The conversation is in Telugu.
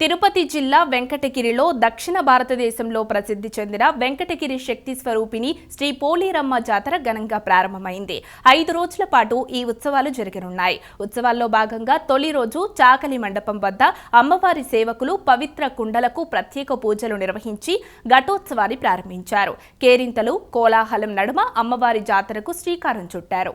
తిరుపతి జిల్లా వెంకటగిరిలో దక్షిణ భారతదేశంలో ప్రసిద్ధి చెందిన వెంకటగిరి శక్తి స్వరూపిణి శ్రీ పోలేరమ్మ జాతర ఘనంగా ప్రారంభమైంది. ఐదు రోజుల పాటు ఈ ఉత్సవాలు జరగనున్నాయి. ఉత్సవాల్లో భాగంగా తొలి రోజు చాకలి మండపం వద్ద అమ్మవారి సేవకులు పవిత్ర కుండలకు ప్రత్యేక పూజలు నిర్వహించి ఘటోత్సవాన్ని ప్రారంభించారు. కేరింతలు కోలాహలం నడుమ అమ్మవారి జాతరకు శ్రీకారం చుట్టారు.